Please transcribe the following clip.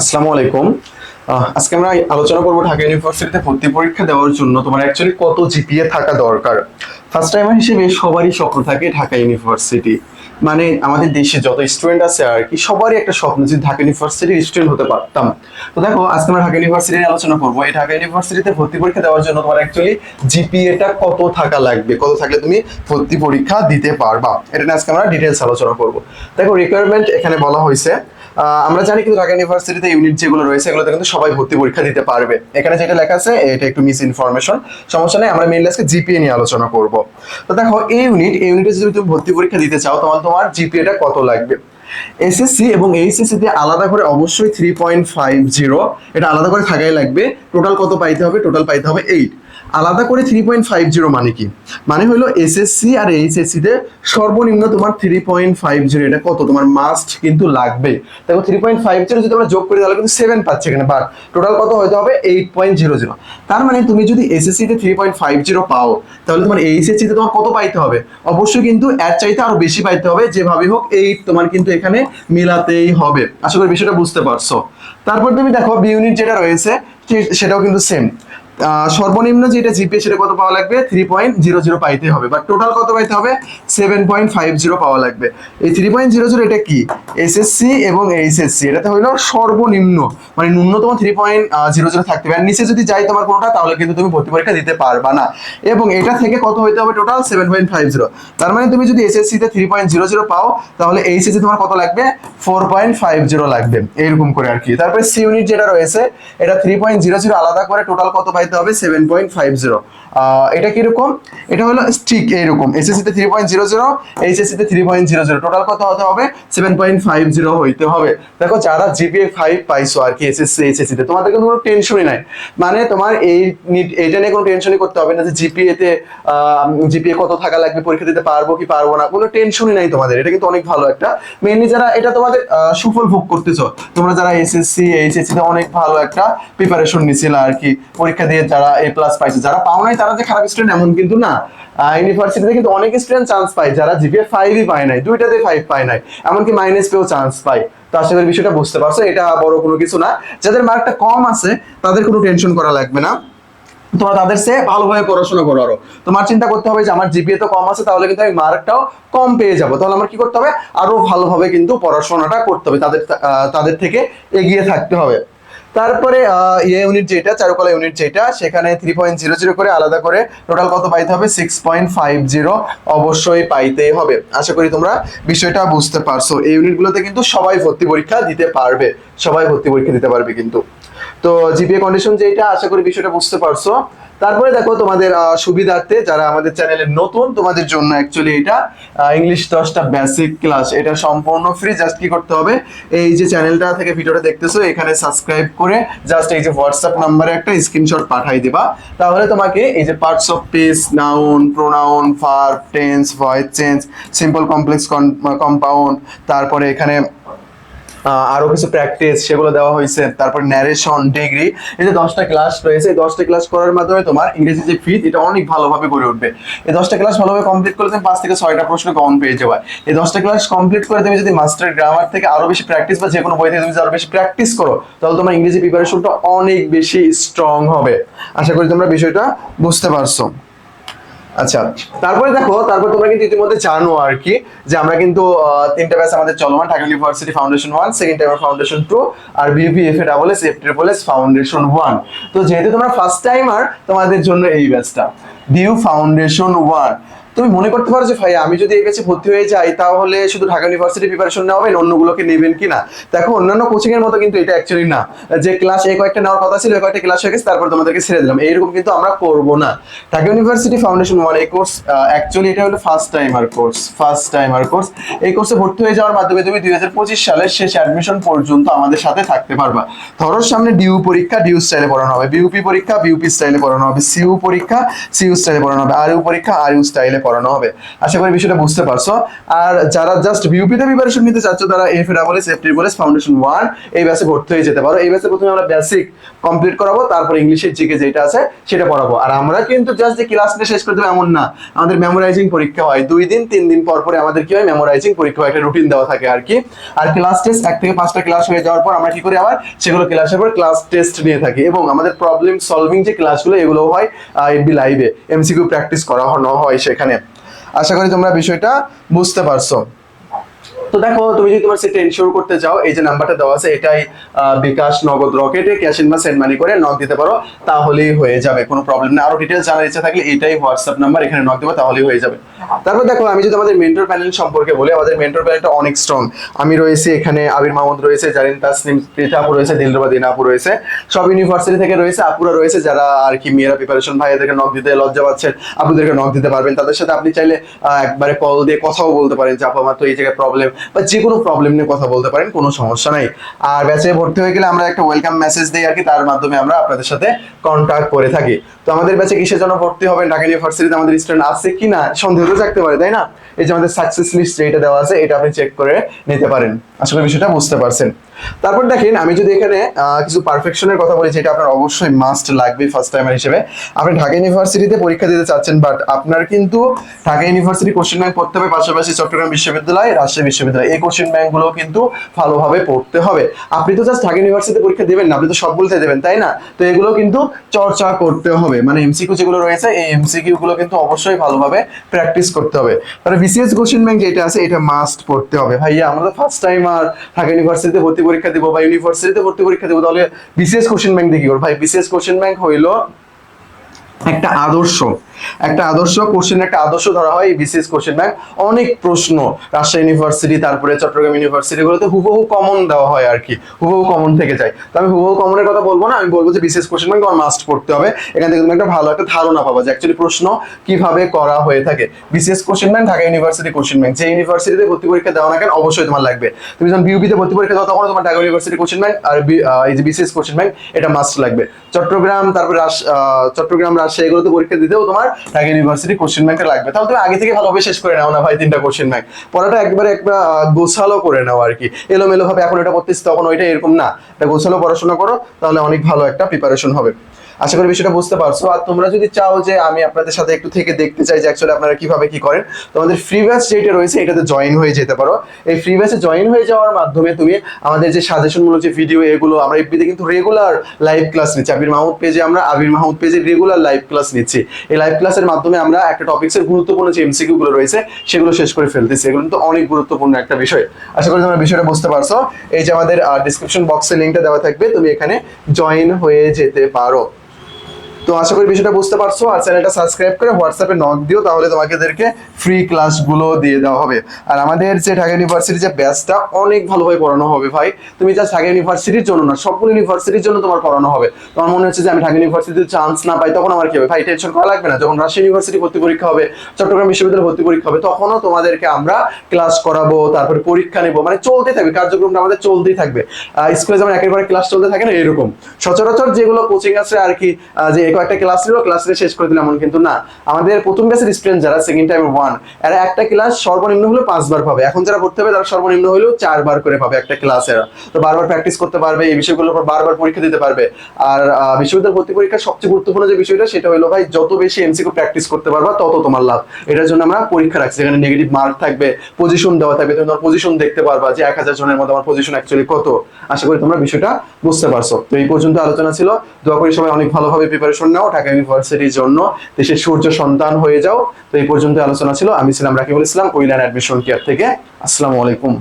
আসসালামু আলাইকুম। আজকে আমরা আলোচনা করব ঢাকা ইউনিভার্সিটিতে ভর্তি পরীক্ষা দেওয়ার জন্য। তোমার অ্যাকচুয়ালি কত জিপিএ থাকা দরকার? ফার্স্ট টাইমার হিসেবে সবারই স্বপ্ন থাকে ঢাকা ইউনিভার্সিটি। মানে আমাদের দেশে যত স্টুডেন্ট আছে আর কি, সবারই একটা স্বপ্ন যে ঢাকা ইউনিভার্সিটির স্টুডেন্ট হতে পারতাম। তো দেখো, আজকে আমরা ঢাকা ইউনিভার্সিটি আলোচনা করব। এই ঢাকা ইউনিভার্সিটিতে ভর্তি পরীক্ষা দেওয়ার জন্য তোমার অ্যাকচুয়ালি জিপিএটা কত থাকা লাগবে? কত থাকলে তুমি ভর্তি পরীক্ষা দিতে পারবা? এটা নিয়ে আজকে আমরা ডিটেলস আলোচনা করব। দেখো রিকোয়ারমেন্ট এখানে বলা হয়েছে আমরা জানি কিন্তু ঢাকা ইউনিভার্সিটিতে ইউনিট যেগুলো রয়েছে, এগুলোতে কিন্তু সবাই ভর্তি পরীক্ষা দিতে পারবে। এখানে যেটা লেখা আছে, এটা একটু মিস ইনফরমেশন সমস্যা নেই, আমরা মেইনলি আজকে জিপিএ নিয়ে আলোচনা করব। তো দেখো, এই ইউনিট এই ইউনিটে যদি তুমি ভর্তি পরীক্ষা দিতে চাও তাহলে তোমার জিপিএটা কত লাগবে? এসএসসি এবং এইচএসসি তে আলাদা করে অবশ্যই থ্রি পয়েন্ট ফাইভ জিরো এটা আলাদা করে থাকাই লাগবে। টোটাল কত পাইতে হবে? টোটাল পাইতে হবে এইট আলাদা করে থ্রি পয়েন্ট ফাইভ জিরো মানে কি? মানে হলো এসএসসি আর এইচএসসি তে সর্বনিম্ন তোমার থ্রি পয়েন্ট ফাইভ জিরো এটা কত? তোমার মাস্ট কিন্তু লাগবে। দেখো থ্রি পয়েন্ট ফাইভ জিরো যদি আমরা যোগ করি, তাহলে কিন্তু সেভেন পাচ্ছে এখানে বাট টোটাল কত হতে হবে? এইট পয়েন্ট জিরো জিরো তার মানে তুমি যদি এসএসসি তে থ্রি পয়েন্ট ফাইভ জিরো পাও, তাহলে তোমার এইচএসসি তে তোমার কত পাইতে হবে? অবশ্যই কিন্তু এর চাইতে আরও বেশি পাইতে হবে, যেভাবে হোক এইট তোমার কিন্তু এখানে মিলাতেই হবে। আশা করি বিষয়টা বুঝতে পারছ। তারপর তুমি দেখো বি ইউনিট যেটা রয়েছে সেটাও কিন্তু সেম সর্বনিম্ন যেটা জিপিএ সেটা কত পাওয়া লাগবে? থ্রি পয়েন্ট জিরো জিরো পাইতে হবে। বা টোটাল কত পাইতে হবে? সেভেন পয়েন্ট ফাইভ জিরো পাওয়া লাগবে। এই থ্রি পয়েন্ট জিরো জিরো এটা কি? এসএসসি এবং এইচএসসি এটাতে হইল সর্বনিম্ন। মানে ন্যূনতম থ্রি পয়েন্ট জিরো জিরো থাকতে হবে। আর নিচে যদি যাই তোমার কোনোটা, তাহলে কিন্তু তুমি ভর্তি পরীক্ষা দিতে পারবা না। এবং এটা থেকে কত হইতে হবে total seven point five zero তার মানে তুমি যদি এসএসসি তে থ্রি পয়েন্ট জিরো জিরো পাও, তাহলে এইচএসসি তোমার কত লাগবে? ফোর পয়েন্ট ফাইভ জিরো লাগবে। এইরকম করে আর কি। তারপরে সি ইউনিট যেটা রয়েছে, এটা থ্রি পয়েন্ট জিরো জিরো আলাদা করে টোটাল কত পাইতে হবে সেভেন পয়েন্ট ফাইভ জিরো এটা কীরকম? এটা হলো ঠিক এইরকম এসএসসি তে three point zero zero HSC তে three point zero zero total কত হতে হবে? সেভেন পয়েন্ট ফাইভ জিরো হইতে হবে। দেখো, যারা জিপিএ ফাইভ পাইছো আর কি এসএসসি এইচএসসি তে, তোমাদের কিন্তু কোনো টেনশনই নাই। মানে তোমার এই এইটা নিয়ে কোনো টেনশনই করতে হবে না যে জিপিএ তে জিপিএ কত থাকা লাগবে, পরীক্ষা দিতে পারব কি পারব না, কোনো টেনশনই নাই তোমাদের। এটা কিন্তু অনেক ভালো একটা। মেইনলি যারা এটা তোমাদের সুফল ভোগ করতেছো, তোমরা যারা এসএসসি এইচএসসি তে অনেক ভালো একটা প্রিপারেশন নিছিল আর কি, পরীক্ষা দিয়ে যারা এ প্লাস পাইছে, যারা পাও নাই, তারা যে খারাপ স্টুডেন্ট এমন কিন্তু না। ইউনিভার্সিটিতে কিন্তু অনেক স্টুডেন্ট চান্স পায়, যারা জিপিএ ফাইভই পায় নাই দুইটাতে ফাইভ পায় নাই, এমনকি মাইনাস পেয়েও চান্স পায়। তো আশা করি বিষয়টা বুঝতে পারছ, এটা বড় কোনো কিছু না। যাদের মার্কটা কম আছে, তাদের কোনো টেনশন করা লাগবে না। তোমরা তাদের সে ভালোভাবে পড়াশোনা করো আরও। তোমার চিন্তা করতে হবে যে আমার জিপিএ তো কম আছে, তাহলে কিন্তু আমি মার্কটাও কম পেয়ে যাব। তাহলে আমার কি করতে হবে? আরও ভালোভাবে কিন্তু পড়াশোনাটা করতে হবে, তাদের তাদের থেকে এগিয়ে থাকতে হবে। তারপরে ইয়ে ইউনিট যেটা, চারুকলা ইউনিট যেটা, সেখানে থ্রি পয়েন্ট জিরো জিরো করে আলাদা করে টোটাল কত পাইতে হবে? সিক্স পয়েন্ট ফাইভ জিরো অবশ্যই পাইতেই হবে। আশা করি তোমরা বিষয়টা বুঝতে পারছ। এই ইউনিটগুলোতে কিন্তু সবাই ভর্তি পরীক্ষা দিতে পারবে। সবাই ভর্তি পরীক্ষা দিতে পারবে কিন্তু। তো জিপিএ কন্ডিশন যেটা, আশা করি বিষয়টা বুঝতে পারছ। তারপরে দেখো তোমাদের সুবিধার্থে যারা আমাদের চ্যানেলে নতুন, তোমাদের জন্য অ্যাকচুয়ালি এটা ইংলিশ দশটা বেসিক ক্লাস এটা সম্পূর্ণ ফ্রি জাস্ট কি করতে হবে? এই যে চ্যানেলটা থেকে ভিডিওটা দেখতেছো, এখানে সাবস্ক্রাইব করে জাস্ট এই যে হোয়াটসঅ্যাপ নাম্বারে একটা স্ক্রিনশট পাঠাই দিবা। তাহলে তোমাকে এই যে parts of speech noun pronoun verb tense voice change simple complex compound তারপরে এখানে আরও কিছু প্র্যাকটিস সেগুলো দেওয়া হয়েছে। তারপর ন্যারেশন ডিগ্রি এই যে দশটা ক্লাস রয়েছে, এই দশটা ক্লাস করার মাধ্যমে তোমার ইংরেজি যে ফিট এটা অনেক ভালোভাবে গড়ে উঠবে। এই দশটা ক্লাস ভালোভাবে কমপ্লিট করলে তুমি পাঁচ থেকে ছয়টা প্রশ্ন কমন পেয়ে যাবে। এই দশটা ক্লাস কমপ্লিট করে তুমি যদি মাস্টার গ্রামার থেকে আরও বেশি প্র্যাকটিস বা যে কোনো বই থেকে তুমি আরও বেশি প্র্যাকটিস করো, তাহলে তোমার ইংরেজি প্রিপারেশনটা অনেক বেশি স্ট্রং হবে। আশা করি তোমরা বিষয়টা বুঝতে পারছ। আচ্ছা তারপরে দেখো, তারপর তোমরা কিন্তু ইতিমধ্যে জানো আর কি যে আমরা কিন্তু তিনটা ব্যাচ আমাদের চলমান Dhaka university foundation one second time foundation two আর BUP F F triple foundation one তো যেহেতু তোমরা ফার্স্ট টাইমার তোমাদের জন্য এই ব্যাচটা ডিউ ফাউন্ডেশন ওয়ান তুমি মনে করতে পারো যে ভাই আমি যদি এই ব্যাচে ভর্তি হয়ে যাই, তাহলে শুধু ঢাকা ইউনিভার্সিটি প্রিপারেশন নেওয়া অন্যগুলোকে নেবেন কি না দেখো, অন্যান্য কোচিং এর মতো কিন্তু এটা অ্যাকচুয়ালি না। যে ক্লাস এই কয়েকটা নেওয়ার কথা ছিল কয়েকটা ক্লাস হয়ে গেছে, তারপর তোমাদেরকে ছেড়ে দিলাম। এইরকম কিন্তু আমরা করব না। ঢাকা ইউনিভার্সিটি ফাউন্ডেশন ওয়ান এই কোর্স অ্যাকচুয়ালি এটা হলো first timer course first timer course এই কোর্সে ভর্তি হয়ে যাওয়ার মাধ্যমে তুমি দুই হাজার পঁচিশ সালের শেষ অ্যাডমিশন পর্যন্ত আমাদের সাথে থাকতে পারবা। ধরো, সামনে ডিউ পরীক্ষা ডিউ স্টাইলে পড়ানো হবে। বিউপি পরীক্ষা বিউপি স্টাইলে পড়ানো হবে। সিইউ পরীক্ষা সিইউ স্টাইলে পড়ানো হবে। আর ইউ পরীক্ষা আর ইউ স্টাইলে পড়ানো হবে। আশা করি বিষয়টা বুঝতে পারছ। আর যারা জাস্ট বিউপিতে প্রিপারেশন নিতে চাচ্ছ, তারা এফ ডাবল এস এফটি বলেস ফাউন্ডেশন ওয়ান এই ব্যাচে ভর্তি হয়ে যেতে পারো। এই ব্যাচে প্রথমে আমরা বেসিক কমপ্লিট করাবো, তারপর ইংলিশের জিকে যেটা আছে, সেটা পড়াবো। আর আমরা কিন্তু জাস্ট যে ক্লাসটা শেষ করে দেবো এমন না। আমাদের মেমোরাইজিং পরীক্ষা হয়। দুই দিন, তিন দিন পর পরে আমাদের কি হয়? মেমোরাইজিং পরীক্ষা হয়। একটা রুটিন দেওয়া থাকে আর কি। আর ক্লাস টেস্ট এক থেকে পাঁচটা ক্লাস হয়ে যাওয়ার পর আমরা কি করি আবার? সেগুলো ক্লাসের পর ক্লাস টেস্ট নিয়ে থাকি। এবং আমাদের প্রবলেম সলভিং যে ক্লাসগুলো এগুলো হয় এমবি লাইভে এমসিকিউ প্র্যাকটিস করানো হয় সেখানে আশা করি তোমরা বিষয়টা বুঝতে পারছ। তো দেখো, তুমি যদি তোমার সেটা এনশিওর করতে চাও, এই যে নাম্বারটা দেওয়া আছে, এটাই বিকাশ নগদ রকেটে ক্যাশ ইন বা সেন্ড মানি করে নক দিতে পারো, তাহলেই হয়ে যাবে, কোনো প্রবলেম নেই। আরও ডিটেলস জানার ইচ্ছা থাকলে এটাই হোয়াটসঅ্যাপ নাম্বার এখানে নক দেবো, তাহলেই হয়ে যাবে। তারপর দেখো, আমি যদি আমাদের মেন্টর প্যানেল সম্পর্কে বলি, আমাদের মেন্টর প্যানেলটা অনেক স্ট্রং আমি রয়েছি এখানে আবির মাহমুদ রয়েছে, জারিন তাসনিম পৃথা রয়েছে, দিলরুবা দিনা আপু রয়েছে, সব ইউনিভার্সিটি থেকে রয়েছে, আপুরা রয়েছে যারা আর কি মেয়েরা প্রিপারেশন ভাইয়াদেরকে নক দিতে, লজ্জা পাচ্ছেন আপনাদেরকে নক দিতে পারবেন। তাদের সাথে আপনি চাইলে একবারে কল দিয়ে কথাও বলতে পারেন যে, আপু, আমার তো এই জায়গায় প্রবলেম বা যে কোনো প্রবলেম নিয়ে কথা বলতে পারেন, কোনো সমস্যা নাই। আর ব্যাচে ভর্তি হয়ে গেলে আমরা একটা ওয়েলকাম মেসেজ দিই আর কি, তার মাধ্যমে আমরা আপনাদের সাথে কন্ট্যাক্ট করে থাকি। তো আমাদের ব্যাচে কিসের জন্য ভর্তি হবেন ঢাকা ইউনিভার্সিটিতে আমাদের স্টুডেন্ট আছে কি না, সন্দেহ থাকতে পারে, তাই না? এই যে আমাদের সাকসেস লিস্ট যেটা দেওয়া আছে, এটা আপনি চেক করে নিতে পারেন। আসলে বিষয়টা বুঝতে পারছেন। তারপর দেখেন, আমি যদি এখানে কিছু পারফেকশনের কথা বলি, যেটা আপনার অবশ্যই মাস্ট লাগবে ফার্স্ট টাইমার হিসেবে। আপনি ঢাকা ইউনিভার্সিটিতে পরীক্ষা দিতে চাচ্ছেন বাট আপনার কিন্তু ঢাকা ইউনিভার্সিটি কোশ্চেন ব্যাংক পড়তে হবে, পাশাপাশি চট্টগ্রাম বিশ্ববিদ্যালয়, রাজশাহী বিশ্ববিদ্যালয়। এই কোশ্চেন ব্যাংকগুলো কিন্তু ভালোভাবে পড়তে হবে। আপনি তো জাস্ট ঢাকা ইউনিভার্সিটিতে পরীক্ষা দেবেন না, আপনি তো সবগুলোতে দেবেন, তাই না? তো এগুলো কিন্তু চর্চা করতে হবে। মানে এমসিকিউ যেগুলো রয়েছে, এই এমসিকিউ গুলো কিন্তু অবশ্যই ভালোভাবে প্র্যাকটিস করতে হবে। তাহলে বিসিএস কোশ্চেন ব্যাংক যেটা আছে, এটা মাস্ট পড়তে হবে। ভাইয়া, আমরা তো ফার্স্ট টাইম আর ঢাকা ইউনিভার্সিটিতে ভর্তি পরীক্ষা দিব বা ইউনিভার্সিটিতে ভর্তি পরীক্ষা দেবো, তাহলে বিসিএস কোশ্চেন ব্যাংক দেখি ভাই, বিসিএস কোশ্চেন ব্যাংক হইল একটা আদর্শ একটা আদর্শ কোশ্চেন একটা আদর্শ ধরা হয় বিসিএস কোশ্চেন ব্যাংক অনেক প্রশ্ন, রাজশাহী ইউনিভার্সিটি তারপরে চট্টগ্রাম ইউনিভার্সিটি গুলোতে হুবহু কমন দেওয়া হয় আর কি, হুবহু কমন থেকে যায়। তো আমি হুবহু কমনের কথা বলব না, আমি বলব যে বিসিএস কোশ্চেন ব্যাংক আমার মাস্ট পড়তে হবে। এখান থেকে তুমি একটা ভালো একটা ধারণা পাবা যে অ্যাকচুয়ালি প্রশ্ন কীভাবে করা হয়ে থাকে। BCS question bank Dhaka university question bank যে ইউনিভার্সিটিতে ভর্তি পরীক্ষা দেওয়া না কেন অবশ্যই তোমার লাগবে। তুমি যখন বিউপিতে ভর্তি পরীক্ষা দাও তখন তোমার ঢাকা ইউনিভার্সিটি কোশ্চেন ব্যাংক আর এই যে বিসিএস কোশ্চেন ব্যাংক এটা মাস্ট লাগবে। চট্টগ্রাম, তারপরে চট্টগ্রাম রাজশাহী এগুলোতে পরীক্ষা দিতেও তোমার ঢাকা ইউনিভার্সিটি কোশ্চেন ব্যাংকটা লাগবে। তাহলে তুমি আগে থেকে ভালোভাবে শেষ করে নাও না ভাই তিনটা কোশ্চেন ব্যাংক পড়াটা একবারে একটা গোছালো করে নাও আর কি। এলোমেলো ভাবে এখন এটা করতেছি, তখন ওইটা এরকম না। এটা গোছালো পড়াশোনা করো, তাহলে অনেক ভালো একটা প্রিপারেশন হবে। আশা করি বিষয়টা বুঝতে পারছ। আর তোমরা যদি চাও যে আমি আপনাদের সাথে একটু থেকে দেখতে চাই যে অ্যাকচুয়ালি আপনারা কীভাবে কি করেন, তোমাদের ফ্রি ব্যাচ যেটা রয়েছে এটাতে জয়েন হয়ে যেতে পারো। এই ফ্রি ব্যাচে জয়েন হয়ে যাওয়ার মাধ্যমে তুমি আমাদের যে সাজেশনমূলক যে ভিডিও এগুলো আমরা এফবিতে কিন্তু রেগুলার লাইভ ক্লাস নিচ্ছি। আবির মাহমুদ পেজে আমরা, আবির মাহমুদ পেজে রেগুলার লাইভ ক্লাস নিচ্ছি। এই লাইভ ক্লাসের মাধ্যমে আমরা একটা টপিক্সের গুরুত্বপূর্ণ যে এমসিকিউ গুলো রয়েছে, সেগুলো শেষ করে ফেলতেছি। এগুলো কিন্তু অনেক গুরুত্বপূর্ণ একটা বিষয়। আশা করি তোমরা বিষয়টা বুঝতে পারছ। এই যে আমাদের ডিসক্রিপশন বক্সে লিঙ্কটা দেওয়া থাকবে, তুমি এখানে জয়েন হয়ে যেতে পারো। তো আশা করি বিষয়টা বুঝতে পারছ, আর চ্যানেলটা সাবস্ক্রাইব করে হোয়াটসঅ্যাপে নক দিও, তাহলে তোমাদেরকে ফ্রি ক্লাসগুলো দিয়ে দেওয়া হবে। আর আমাদের যে ঢাকা ইউনিভার্সিটির যে ব্যাচটা অনেক ভালোভাবে পড়ানো হবে ভাই। তুমি জাস্ট ঢাকা ইউনিভার্সিটির জন্য না, সবগুলো ইউনিভার্সিটির জন্য তোমার পড়ানো হবে। তোমার মনে হচ্ছে যে আমি ঢাকা ইউনিভার্সিটিতে চান্স না পাই, তখন আমার কি হবে? ভাই টেনশন করা লাগবে না? যখন রাজশাহী ইউনিভার্সিটি ভর্তি পরীক্ষা হবে, চট্টগ্রাম বিশ্ববিদ্যালয়ে ভর্তি পরীক্ষা হবে, তখনও তোমাদেরকে আমরা ক্লাস করাবো, তারপরে পরীক্ষা নেব। মানে চলতে থাকবে, কার্যক্রমটা আমাদের চলতেই থাকবে। স্কুলে যেমন একেবারে ক্লাস চলতে থাকে না এরকম সচরাচর যেগুলো কোচিং আছে আর কি যে কয়েকটা ক্লাস নিল ক্লাস নিয়ে শেষ করে দিলাম, এমন কিন্তু না। আমাদের প্রথম ব্যাচের স্টুডেন্ট যারা সেকেন্ড টাইম ওয়ান এরা একটা ক্লাস সর্বনিম্ন হলেও পাঁচবার পাবে। এখন যারা পড়তে হবে, তারা সর্বনিম্ন হলেও চারবার করে পাবে একটা ক্লাস এরা। তো বারবার প্র্যাকটিস করতে পারবে, এই বিষয়গুলোর উপর বারবার পরীক্ষা দিতে পারবে। আর বিশ্ববিদ্যালয় ভর্তি পরীক্ষার সবচেয়ে গুরুত্বপূর্ণ যে বিষয়টা, সেটা হলো ভাই, যত বেশি এমসিকিউ প্র্যাকটিস করতে পারবা, তত তোমার লাভ। এটার জন্য আমরা পরীক্ষা রাখছি। যেখানে নেগেটিভ মার্ক থাকবে পজিশন দেওয়া থাকবে, তুমি তোমার পজিশন দেখতে পারবা যে এক হাজার জনের মধ্যে আমার পজিশন অ্যাকচুয়ালি কত। আশা করি তোমরা বিষয়টা বুঝতে পারছ। তো এই পর্যন্ত আলোচনা ছিল। দোয়া করি সবাই অনেক ভালোভাবে প্রিপারেশন নাও ঢাকা ইউনিভার্সিটির জন্য দেশের সূর্য সন্তান হয়ে যাও। তো এই পর্যন্ত আলোচনা ছিল। আমি ছিলাম রাকিবুল ইসলাম উইলান অ্যাডমিশন কেয়ার থেকে। আসসালামু আলাইকুম।